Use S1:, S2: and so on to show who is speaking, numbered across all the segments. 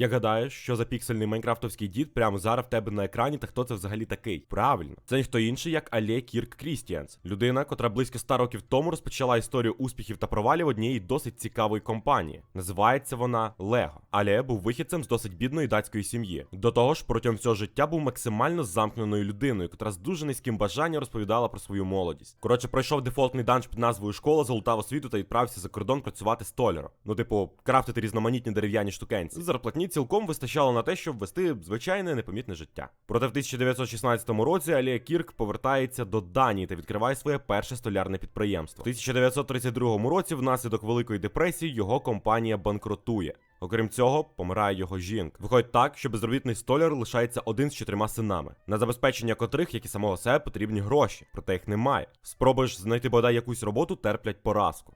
S1: Як гадаєш, що за піксельний майнкрафтовський дід прямо зараз в тебе на екрані, та хто це взагалі такий? Правильно, це ніхто інший, як Але Кірк Крістіанс, людина, котра близько 100 років тому розпочала історію успіхів та провалів однієї досить цікавої компанії. Називається вона Лего. Але був вихідцем з досить бідної датської сім'ї. До того ж, протягом всього життя був максимально замкненою людиною, котра з дуже низьким бажанням розповідала про свою молодість. Коротше, пройшов дефолтний данж під назвою Школа, залутав освіту та відправився за кордон працювати столяром. Ну, типу, крафтити різноманітні дерев'яні штукенці. Зарплатні цілком вистачало на те, щоб вести звичайне непомітне життя. Проте в 1916 році Алія Кірк повертається до Данії та відкриває своє перше столярне підприємство. У 1932 році, внаслідок Великої депресії, його компанія банкротує. Окрім цього, помирає його жінка. Виходить так, що безробітний столяр лишається один з чотирма синами, на забезпечення котрих, як і самого себе, потрібні гроші, проте їх немає. Спробуєш знайти бодай якусь роботу, терплять поразку.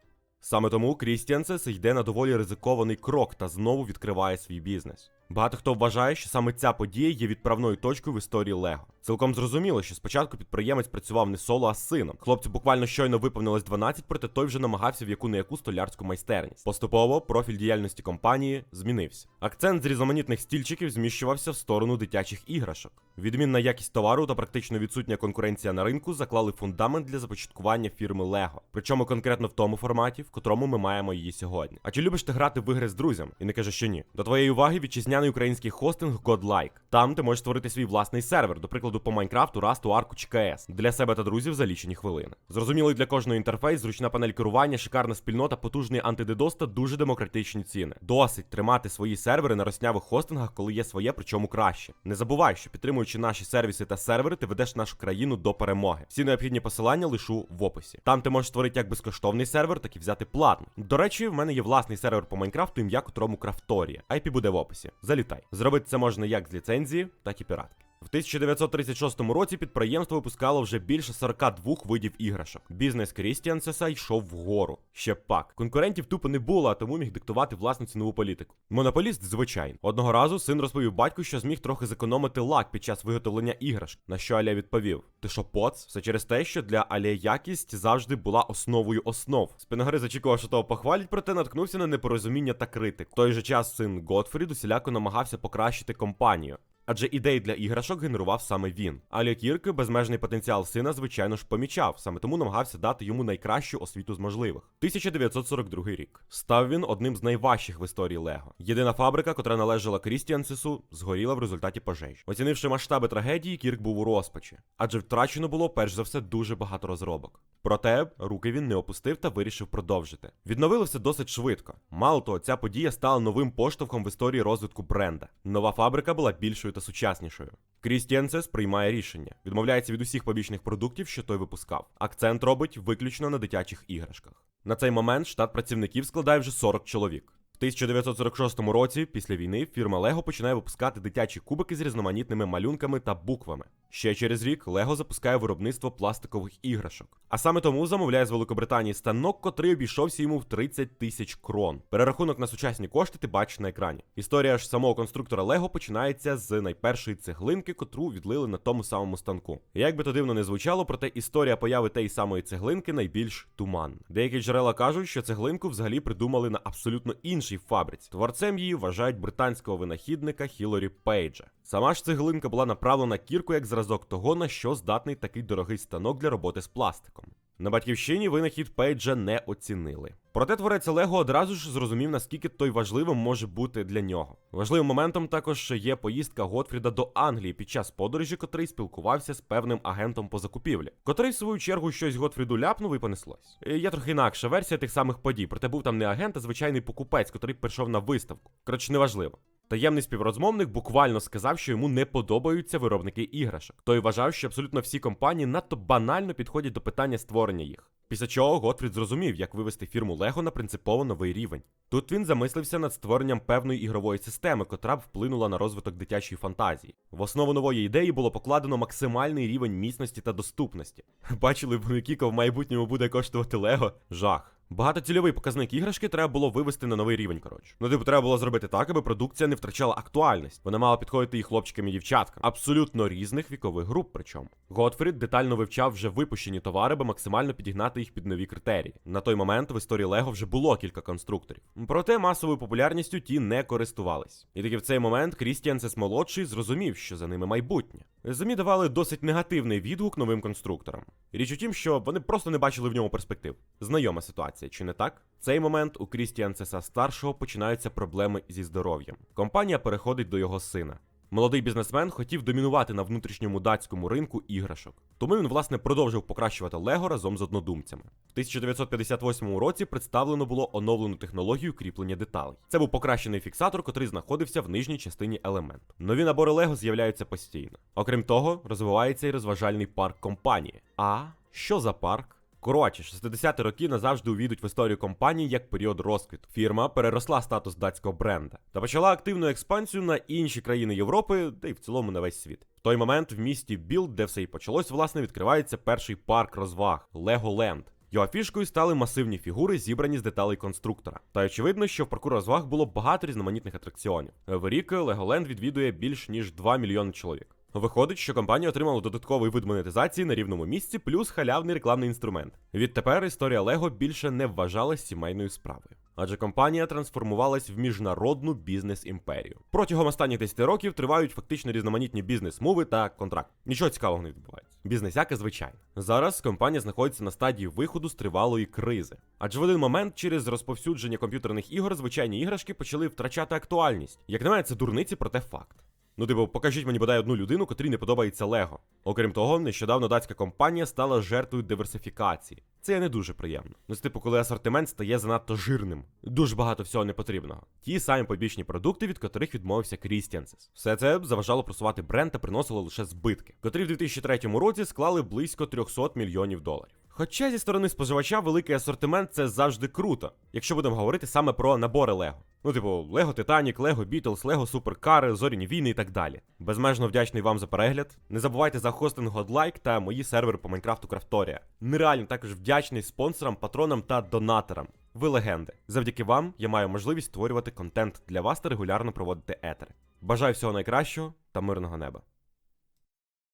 S1: Саме тому Крістіансес йде на доволі ризикований крок та знову відкриває свій бізнес. Багато хто вважає, що саме ця подія є відправною точкою в історії Лего. Цілком зрозуміло, що спочатку підприємець працював не соло, а сином. Хлопцю буквально щойно виповнилось 12, проте той вже намагався в яку не яку столярську майстерність. Поступово профіль діяльності компанії змінився. Акцент з різноманітних стільчиків зміщувався в сторону дитячих іграшок. Відмінна якість товару та практично відсутня конкуренція на ринку заклали фундамент для започаткування фірми Лего. Причому конкретно в тому форматі, в котрому ми маємо її сьогодні. А чи любиш ти грати в ігри з друзям? І не каже, що ні. До твоєї уваги вітчизняний український хостинг Godlike. Там ти можеш створити свій власний сервер, до прикладу, по Майнкрафту, Расту, Арку чи КС для себе та друзів за лічені хвилини. Зрозумілий для кожного інтерфейс, зручна панель керування, шикарна спільнота, потужний антидедос та дуже демократичні ціни. Досить тримати свої сервери на роснявих хостингах, коли є своє, причому краще. Не забувай, що підтримуючи наші сервіси та сервери, ти ведеш нашу країну до перемоги. Всі необхідні посилання лишу в описі. Там ти можеш створити як безкоштовний сервер, так і взяти платний. До речі, в мене є власний сервер по Майнкрафту, ім'я котрому Крафторія. IP буде в описі. Залітай. Зробити це можна як з ліцензії, так і піратки. В 1936 році підприємство випускало вже більше 42 видів іграшок. Бізнес Крістіансеса йшов вгору. Ще пак. Конкурентів тупо не було, а тому міг диктувати власну цінову політику. Монополіст, звичайно. Одного разу син розповів батьку, що зміг трохи зекономити лак під час виготовлення іграшок. На що Аля відповів: Ти що, поц? Все через те, що для Аля якість завжди була основою основ. Спиногри зачекував, що того похвалять, проте наткнувся на непорозуміння та критик. В той же час син Готфрід усіляко намагався покращити компанію. Адже ідеї для іграшок генерував саме він. Аля Кірки безмежний потенціал сина, звичайно ж, помічав, саме тому намагався дати йому найкращу освіту з можливих. 1942 рік. Став він одним з найважчих в історії Лего. Єдина фабрика, котра належала Крістіансису, згоріла в результаті пожеж. Оцінивши масштаби трагедії, Кірк був у розпачі, адже втрачено було перш за все дуже багато розробок. Проте руки він не опустив та вирішив продовжити. Відновили все досить швидко. Мало того, ця подія стала новим поштовхом в історії розвитку бренда. Нова фабрика була більшою та сучаснішою. Крістіансес приймає рішення, відмовляється від усіх побічних продуктів, що той випускав. Акцент робить виключно на дитячих іграшках. На цей момент штат працівників складає вже 40 чоловік. В 1946 році, після війни, фірма Лего починає випускати дитячі кубики з різноманітними малюнками та буквами. Ще через рік Лего запускає виробництво пластикових іграшок. А саме тому замовляє з Великобританії станок, котрий обійшовся йому в 30 тисяч крон. Перерахунок на сучасні кошти ти бачиш на екрані. Історія ж самого конструктора Лего починається з найпершої цеглинки, котру відлили на тому самому станку. Як би то дивно не звучало, проте історія появи тієї самої цеглинки найбільш туманна. Деякі джерела кажуть, що цеглинку взагалі придумали на абсолютно іншій фабриці. Творцем її вважають британського винахідника Хілорі Пейджа. Сама ж цеглинка була направлена кірку як зразок того, на що здатний такий дорогий станок для роботи з пластиком. На батьківщині винахід Пейджа не оцінили. Проте творець Лего одразу ж зрозумів, наскільки той важливим може бути для нього. Важливим моментом також є поїздка Готфріда до Англії під час подорожі, котрий спілкувався з певним агентом по закупівлі, котрий в свою чергу щось Готфріду ляпнув і понеслось. Е, Є трохи інакша версія тих самих подій, проте був там не агент, а звичайний покупець, котрий прийшов на виставку. Коротше, неважливо. Таємний співрозмовник буквально сказав, що йому не подобаються виробники іграшок. Той вважав, що абсолютно всі компанії надто банально підходять до питання створення їх. Після чого Готфрід зрозумів, як вивести фірму Лего на принципово новий рівень. Тут він замислився над створенням певної ігрової системи, котра б вплинула на розвиток дитячої фантазії. В основу нової ідеї було покладено максимальний рівень міцності та доступності. Бачили б, які в майбутньому буде коштувати Лего? Жах. Багатоцільовий показник іграшки треба було вивести на новий рівень. Коротше, ну типу, треба було зробити так, аби продукція не втрачала актуальність. Вона мала підходити і хлопчикам, і дівчаткам, абсолютно різних вікових груп. Причому Готфрід детально вивчав вже випущені товари, аби максимально підігнати їх під нові критерії. На той момент в історії Лего вже було кілька конструкторів. Проте масовою популярністю ті не користувались. І таки в цей момент Крістіансес молодший зрозумів, що за ними майбутнє. ЗМІ давали досить негативний відгук новим конструкторам. Річ у тім, що вони просто не бачили в ньому перспектив. Знайома ситуація, чи не так? В цей момент у Крістіан Цеса старшого починаються проблеми зі здоров'ям. Компанія переходить до його сина. Молодий бізнесмен хотів домінувати на внутрішньому датському ринку іграшок. Тому він, власне, продовжив покращувати Лего разом з однодумцями. В 1958 році представлено було оновлену технологію кріплення деталей. Це був покращений фіксатор, котрий знаходився в нижній частині елементу. Нові набори Лего з'являються постійно. Окрім того, розвивається і розважальний парк компанії. А що за парк? Коротше, 60-ті роки назавжди увійдуть в історію компанії як період розквіту. Фірма переросла статус датського бренда та почала активну експансію на інші країни Європи, та й в цілому на весь світ. В той момент в місті Білд, де все і почалось, власне, відкривається перший парк розваг Леголенд. Його фішкою стали масивні фігури, зібрані з деталей конструктора. Та очевидно, що в парку розваг було багато різноманітних атракціонів. В рік Леголенд відвідує більш ніж 2 мільйони чоловік. Виходить, що компанія отримала додатковий вид монетизації на рівному місці, плюс халявний рекламний інструмент. Відтепер історія Лего більше не вважалась сімейною справою. Адже компанія трансформувалась в міжнародну бізнес-імперію. Протягом останніх 10 років тривають фактично різноманітні бізнес-мови та контракт. Нічого цікавого не відбувається. Бізнес як і звичайно. Зараз компанія знаходиться на стадії виходу з тривалої кризи. Адже в один момент через розповсюдження комп'ютерних ігор звичайні іграшки почали втрачати актуальність. Як на мене, це дурниці, проте факт. Ну, типу, покажіть мені бодай одну людину, котрій не подобається Лего. Окрім того, нещодавно датська компанія стала жертвою диверсифікації. Це є не дуже приємно. Ну, це, типу, коли асортимент стає занадто жирним. Дуже багато всього непотрібного. Ті самі побічні продукти, від котрих відмовився Крістіансес. Все це заважало просувати бренд та приносило лише збитки, котрі в 2003 році склали близько 300 мільйонів доларів. Хоча зі сторони споживача великий асортимент це завжди круто, якщо будемо говорити саме про набори Лего. Ну, типу, Лего Титанік, Лего Бітлз, Лего Суперкари, Зоряні війни і так далі. Безмежно вдячний вам за перегляд. Не забувайте за хостинг Godlike та мої сервери по Майнкрафту Крафторія. Нереально також вдячний спонсорам, патронам та донаторам. Ви легенди. Завдяки вам я маю можливість створювати контент для вас та регулярно проводити етери. Бажаю всього найкращого та мирного неба.